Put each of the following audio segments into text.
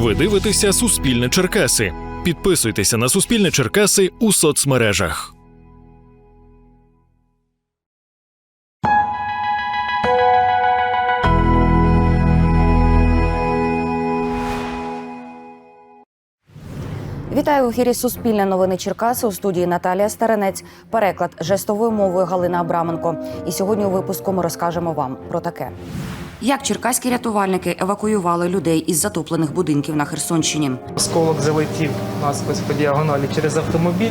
Ви дивитеся Суспільне Черкаси. Підписуйтеся на Суспільне Черкаси у соцмережах. Вітаю в ефірі Суспільне новини Черкаси у студії Наталія Старенець. Переклад жестовою мовою Галина Абраменко. І сьогодні у випуску ми розкажемо вам про таке. Як черкаські рятувальники евакуювали людей із затоплених будинків на Херсонщині? Осколок залетів насквозь по діагоналі через автомобіль.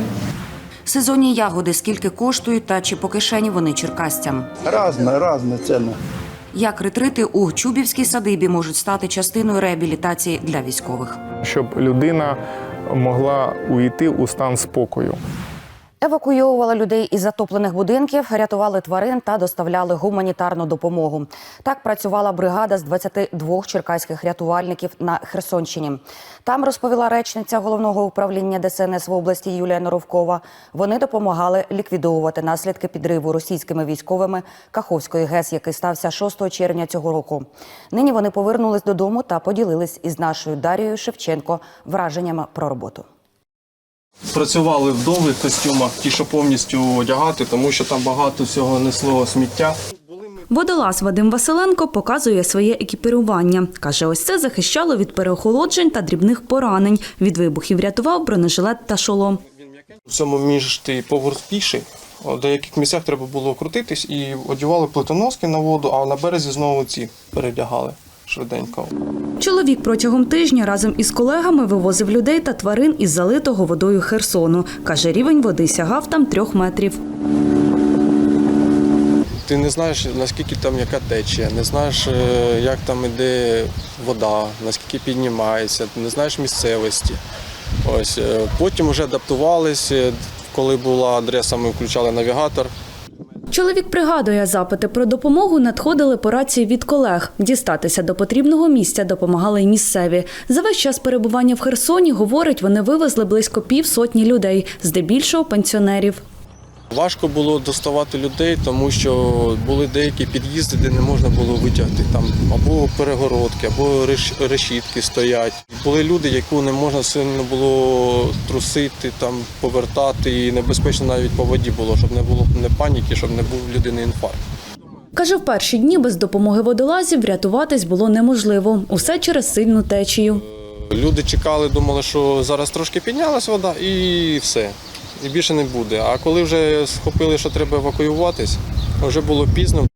Сезонні ягоди скільки коштують та чи по кишені вони черкасцям? Разне, разне ціни. Як ретрити у Чубівській садибі можуть стати частиною реабілітації для військових? щоб людина могла увійти у стан спокою. Евакуйовували людей із затоплених будинків, рятували тварин та доставляли гуманітарну допомогу. Так працювала бригада з 22 черкаських рятувальників на Херсонщині. Там розповіла речниця головного управління ДСНС в області Юлія Норовкова. Вони допомагали ліквідовувати наслідки підриву російськими військовими Каховської ГЕС, який стався 6 червня цього року. Нині вони повернулись додому та поділились із нашою Дарією Шевченко враженнями про роботу. Працювали в довгих костюмах, ті, що повністю одягати, тому що там багато всього несло сміття. Водолаз Вадим Василенко показує своє екіпірування. Каже, ось це захищало від переохолоджень та дрібних поранень. Від вибухів рятував бронежилет та шолом. В цьому між ти погорськіший. В деяких місцях треба було крутитись і одягали плитоноски на воду, а на березі знову ці передягали швиденько. Чоловік протягом тижня разом із колегами вивозив людей та тварин із залитого водою Херсону. Каже, рівень води сягав там трьох метрів. Ти не знаєш, наскільки там яка течія, не знаєш, е, як там іде вода, наскільки піднімається, не знаєш місцевості. Ось е, потім вже адаптувалися. Коли була адреса, ми включали навігатор. Чоловік пригадує, запити про допомогу надходили по рації від колег. Дістатися до потрібного місця допомагали й місцеві. За весь час перебування в Херсоні, говорить, вони вивезли близько півсотні людей, здебільшого пенсіонерів. Важко було доставати людей, тому що були деякі під'їзди, де не можна було витягти там або перегородки, або решітки стоять. Були люди, яку не можна сильно було трусити, там повертати, і небезпечно навіть по воді було, щоб не було не паніки, щоб не був людини інфаркт. Каже, в перші дні без допомоги водолазів врятуватись було неможливо. Усе через сильну течію. Люди чекали, думали, що зараз трошки піднялась вода і все. І більше не буде. А коли вже схопили, що треба евакуюватись, вже було пізно.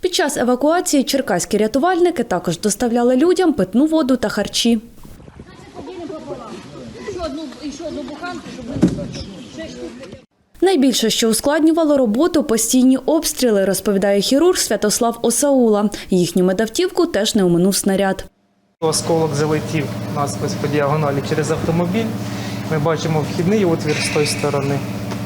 Під час евакуації черкаські рятувальники також доставляли людям питну воду та харчі. Найбільше, що ускладнювало роботу, постійні обстріли, розповідає хірург Святослав Осаула. Їхню медавтівку теж не оминув снаряд. Осколок залетів насквозь по діагоналі через автомобіль. Ми бачимо вхідний отвір з тої сторони.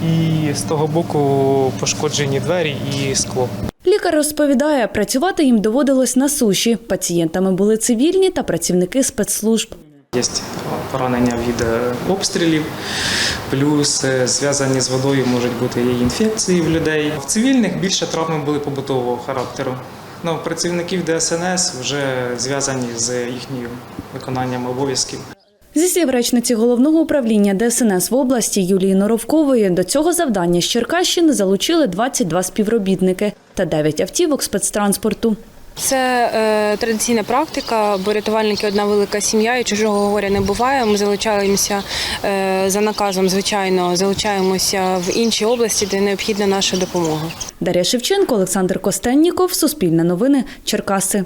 І з того боку пошкоджені двері і скло. Лікар розповідає, працювати їм доводилось на суші. Пацієнтами були цивільні та працівники спецслужб. Є поранення від е, обстрілів, плюс е, зв'язані з водою можуть бути і інфекції в людей. В цивільних більше травми були побутового характеру. Ну, працівників ДСНС вже зв'язані з їхнім виконанням обов'язків. Зі слів речниці головного управління ДСНС в області Юлії Норовкової до цього завдання з Черкащини залучили 22 співробітники та 9 автівок спецтранспорту. Це е, традиційна практика, бо рятувальники одна велика сім'я і чужого горя не буває. Ми залучаємося е, за наказом, звичайно, залучаємося в інші області, де необхідна наша допомога. Дар'я Шевченко, Олександр Костенніков, Суспільне новини, Черкаси.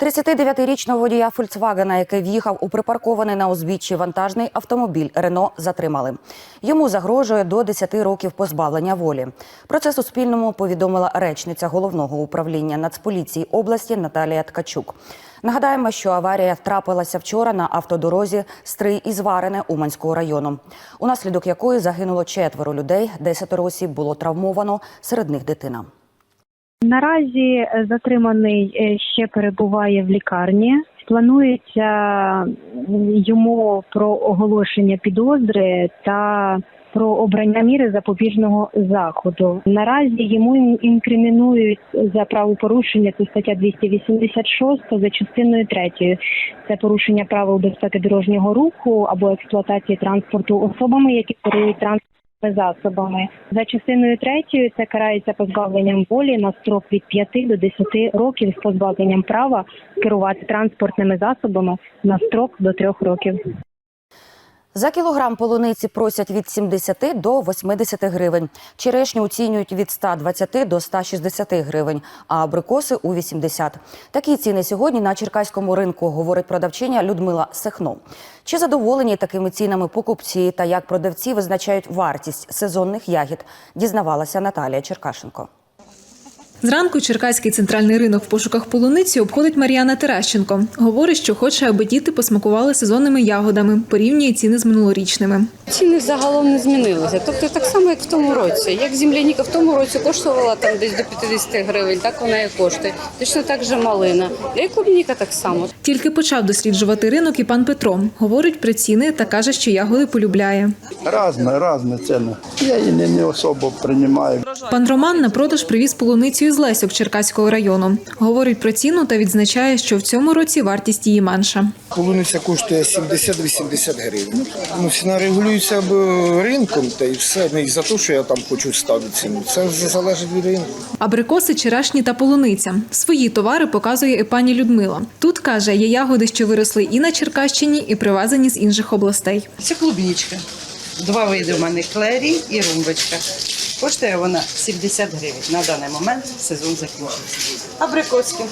39-річного водія Фольксвагена, який в'їхав у припаркований на узбіччі вантажний автомобіль Рено, затримали. Йому загрожує до 10 років позбавлення волі. Про це Суспільному повідомила речниця головного управління Нацполіції області Наталія Ткачук. Нагадаємо, що аварія трапилася вчора на автодорозі Стрий із Варене Уманського району, унаслідок якої загинуло четверо людей, 10 осіб було травмовано, серед них дитина. Наразі е, затриманий е, ще перебуває в лікарні. Планується йому про оголошення підозри та про обрання міри запобіжного заходу. Наразі йому інкримінують за правопорушення це стаття 286 за частиною 3. Це порушення правил безпеки дорожнього руху або експлуатації транспорту особами, які керують транспортними засобами. За частиною третьою це карається позбавленням волі на строк від 5 до 10 років з позбавленням права керувати транспортними засобами на строк до 3 років. За кілограм полуниці просять від 70 до 80 гривень. Черешню оцінюють від 120 до 160 гривень, а абрикоси у 80. Такі ціни сьогодні на черкаському ринку, говорить продавчиня Людмила Сехно. Чи задоволені такими цінами покупці та як продавці визначають вартість сезонних ягід, дізнавалася Наталія Черкашенко. Зранку Черкаський центральний ринок в пошуках полуниці обходить Мар'яна Терещенко. Говорить, що хоче, аби діти посмакували сезонними ягодами, порівнює ціни з минулорічними. Ціни загалом не змінилися. Тобто так само, як в тому році. Як земляніка в тому році коштувала там десь до 50 гривень, так вона і коштує. Точно так же малина. І клубніка так само. Тільки почав досліджувати ринок і пан Петро. Говорить про ціни та каже, що ягоди полюбляє. Разне, разне ціни. Я її не, не особо приймаю. Пан Роман на продаж привіз полуницю із Лесьок Черкаського району. Говорить про ціну та відзначає, що в цьому році вартість її менша. Полуниця коштує 70-80 гривень. Ну, ціна регулюється б ринком, та й все. Не за те, що я там хочу ставити ціну. Це вже залежить від ринку. Абрикоси, черешні та полуниця. Свої товари показує і пані Людмила. Тут каже, є ягоди, що виросли і на Черкащині, і привезені з інших областей. Це клубнічка. Два види у мене клері і румбочка. Коштує вона 70 гривень. На даний момент сезон закінчився. Абрикоски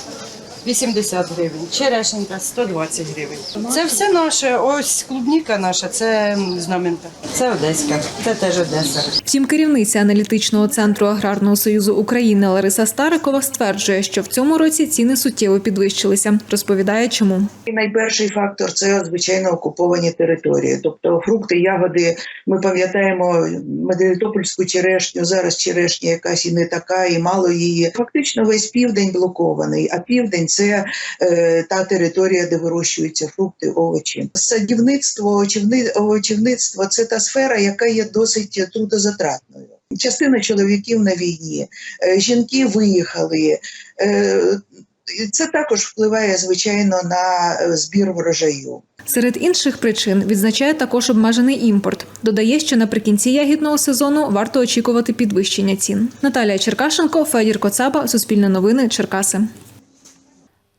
80 гривень, черешенька 120 гривень. Це все наше. Ось клубніка наша, це знаменка. Це Одеська, це теж Одеса. Втім, керівниця аналітичного центру аграрного союзу України Лариса Старикова стверджує, що в цьому році ціни суттєво підвищилися. Розповідає, чому. І найперший фактор це звичайно окуповані території. Тобто фрукти, ягоди. Ми пам'ятаємо Мелітопольську черешню. Зараз черешня якась і не така, і мало її. Фактично весь південь блокований. А південь це е, та територія, де вирощуються фрукти, овочі. Садівництво, очівни- овочівництво це та сфера, яка є досить трудозатратною. Частина чоловіків на війні, е, жінки виїхали. Е, Це також впливає звичайно на е, збір врожаю. Серед інших причин відзначає також обмежений імпорт. Додає, що наприкінці ягідного сезону варто очікувати підвищення цін. Наталія Черкашенко, Федір Коцаба, Суспільне новини, Черкаси.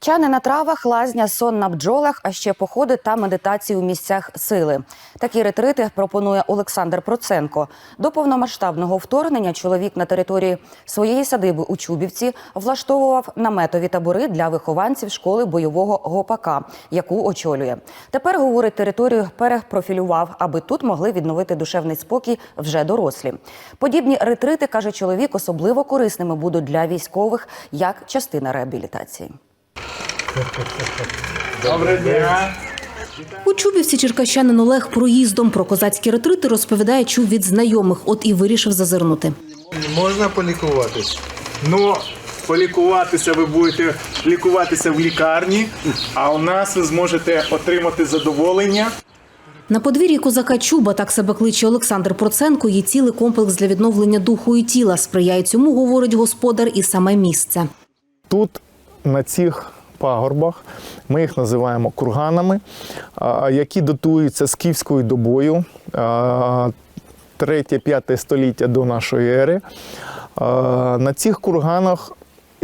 Чани на травах, лазня, сон на бджолах, а ще походи та медитації у місцях сили. Такі ретрити пропонує Олександр Проценко. До повномасштабного вторгнення чоловік на території своєї садиби у Чубівці влаштовував наметові табори для вихованців школи бойового гопака, яку очолює. Тепер говорить, територію перепрофілював, аби тут могли відновити душевний спокій вже дорослі. Подібні ретрити каже чоловік, особливо корисними будуть для військових як частина реабілітації. У Чубівці черкащанин Олег проїздом про козацькі ретрити розповідає, чув від знайомих, от і вирішив зазирнути. Можна полікуватись. Ну, полікуватися ви будете лікуватися в лікарні, а у нас ви зможете отримати задоволення. На подвір'ї козака Чуба, так себе кличе Олександр Проценко, є цілий комплекс для відновлення духу і тіла. Сприяє цьому, говорить господар, і саме місце. Тут на цих пагорбах ми їх називаємо курганами, які датуються скіфською добою. 3-5 століття до нашої ери. На цих курганах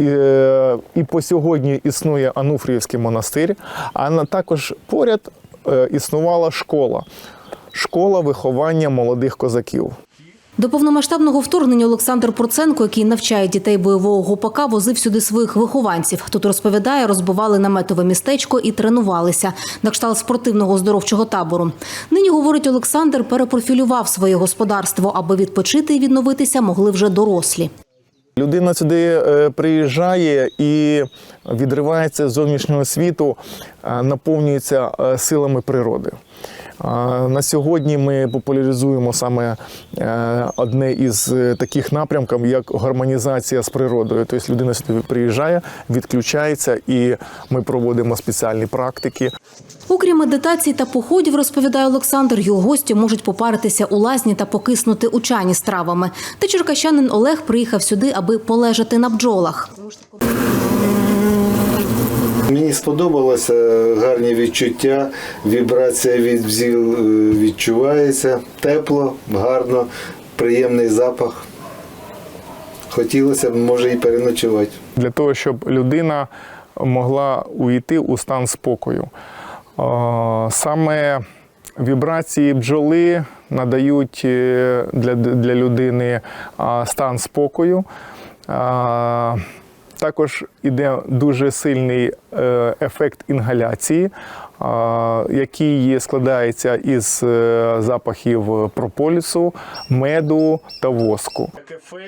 е, і по сьогодні існує Ануфріївський монастир, а також поряд е, існувала школа. Школа виховання молодих козаків. До повномасштабного вторгнення Олександр Проценко, який навчає дітей бойового гопака, возив сюди своїх вихованців. Тут розповідає, розбивали наметове містечко і тренувалися на кшталт спортивного оздоровчого табору. Нині говорить Олександр, перепрофілював своє господарство, аби відпочити і відновитися могли вже дорослі. Людина сюди е, приїжджає і відривається з зовнішнього світу, наповнюється е, силами природи. На сьогодні ми популяризуємо саме е, одне із е, таких напрямків, як гармонізація з природою. Тобто людина сюди приїжджає, відключається, і ми проводимо спеціальні практики. Окрім медитацій та походів, розповідає Олександр, його гості можуть попаритися у лазні та покиснути у чані з травами. Та черкащанин Олег приїхав сюди, аби полежати на бджолах. Мені сподобалося гарні відчуття, вібрація від бзіл е, відчувається, тепло, гарно, приємний запах. Хотілося б, може, і переночувати. для того, щоб людина могла увійти у стан спокою. Саме вібрації бджоли надають е, для, для людини стан спокою. Також іде дуже сильний е, ефект інгаляції, який складається із е, запахів прополісу, меду та воску.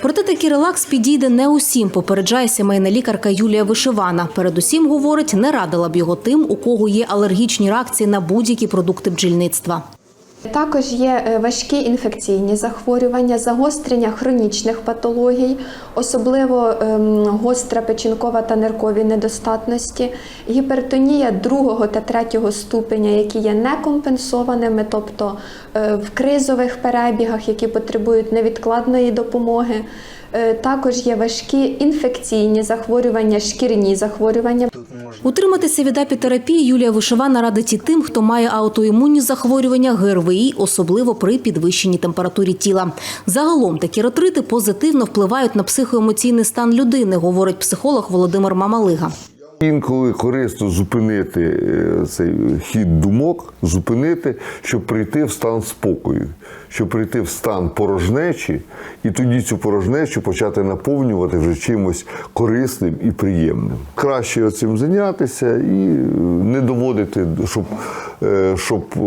Проте такий релакс підійде не усім, попереджає сімейна лікарка Юлія Вишивана. Передусім, говорить, не радила б його тим, у кого є алергічні реакції на будь-які продукти бджільництва. Також є е, важкі інфекційні захворювання, загострення хронічних патологій, особливо ем, гостра печінкова та ниркові недостатності, гіпертонія другого та третього ступеня, які є некомпенсованими, тобто е, в кризових перебігах, які потребують невідкладної допомоги. Е, Також є важкі інфекційні захворювання, шкірні захворювання. Утриматися від апітерапії Юлія Вишивана радить і тим, хто має аутоімунні захворювання ГРВІ, особливо при підвищеній температурі тіла. Загалом такі ретрити позитивно впливають на психоемоційний стан людини, говорить психолог Володимир Мамалига. Інколи корисно зупинити е, цей хід думок, зупинити, щоб прийти в стан спокою, щоб прийти в стан порожнечі, і тоді цю порожнечу почати наповнювати вже чимось корисним і приємним. Краще цим зайнятися і не доводити, щоб, е, щоб е,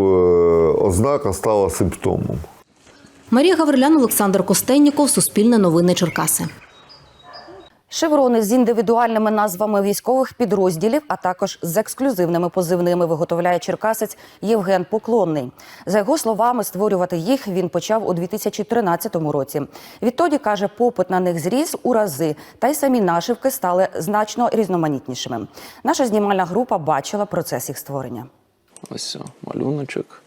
ознака стала симптомом. Марія Гаврилян, Олександр Костенніков, Суспільне новини Черкаси. Шеврони з індивідуальними назвами військових підрозділів, а також з ексклюзивними позивними виготовляє черкасець Євген Поклонний. За його словами, створювати їх він почав у 2013 році. Відтоді каже, попит на них зріс у рази, та й самі нашивки стали значно різноманітнішими. Наша знімальна група бачила процес їх створення. Ось малюночок.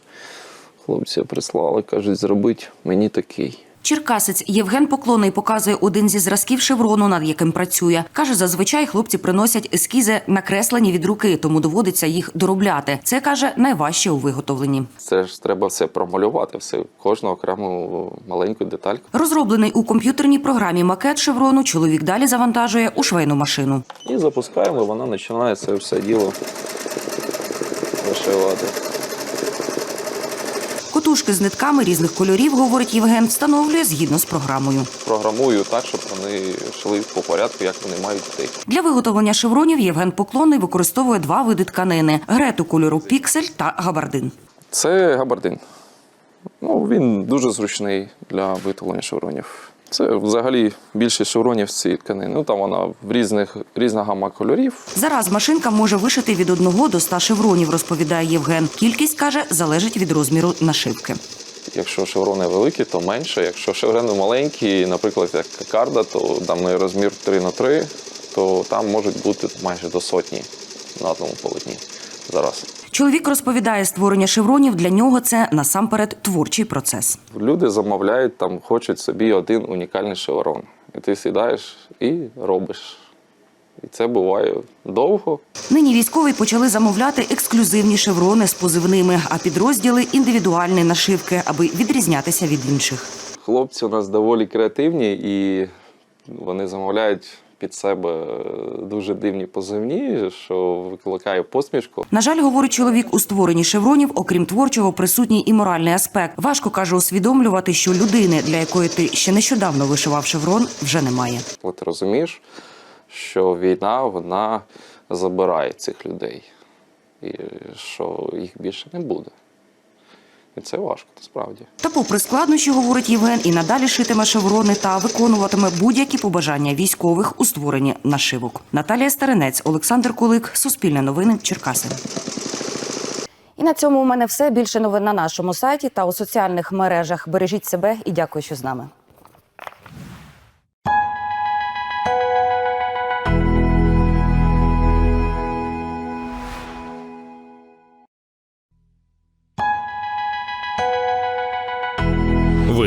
Хлопці прислали, кажуть, зробить мені такий. Черкасець Євген Поклонний показує один зі зразків шеврону, над яким працює. Каже, зазвичай хлопці приносять ескізи накреслені від руки, тому доводиться їх доробляти. Це каже найважче у виготовленні. Це ж треба все промалювати, все кожну окрему маленьку детальку. Розроблений у комп'ютерній програмі макет шеврону чоловік далі завантажує у швейну машину. І запускаємо, вона починає це все діло вишивати. Котушки з нитками різних кольорів, говорить Євген, встановлює згідно з програмою. Програмую так, щоб вони йшли по порядку, як вони мають йти. Для виготовлення шевронів Євген Поклонний використовує два види тканини: грету кольору піксель та габардин. Це габардин. Ну, він дуже зручний для виготовлення шевронів. Це взагалі більшість шевронів цієї тканини. Ну там вона в різних різна гама кольорів. Зараз машинка може вишити від одного до ста шевронів, розповідає Євген. Кількість каже залежить від розміру нашивки. Якщо шеврони великі, то менше. Якщо шеврони маленькі, наприклад, як карда, то там не розмір 3 на 3 то там можуть бути майже до сотні на одному полотні зараз. Чоловік розповідає, створення шевронів для нього це насамперед творчий процес. Люди замовляють, там хочуть собі один унікальний шеврон. І ти сідаєш і робиш. І це буває довго. Нині військові почали замовляти ексклюзивні шеврони з позивними, а підрозділи індивідуальні нашивки, аби відрізнятися від інших. Хлопці у нас доволі креативні і вони замовляють під себе дуже дивні позивні, що викликає посмішку. На жаль, говорить чоловік, у створенні шевронів, окрім творчого, присутній і моральний аспект. Важко каже усвідомлювати, що людини, для якої ти ще нещодавно вишивав шеврон, вже немає. Коли ти розумієш, що війна вона забирає цих людей, і що їх більше не буде. І це важко, насправді. Та попри складнощі, говорить Євген, і надалі шитиме шеврони та виконуватиме будь-які побажання військових у створенні нашивок. Наталія Старинець, Олександр Кулик, Суспільне новини, Черкаси. І на цьому у мене все. Більше новин на нашому сайті та у соціальних мережах. Бережіть себе і дякую, що з нами.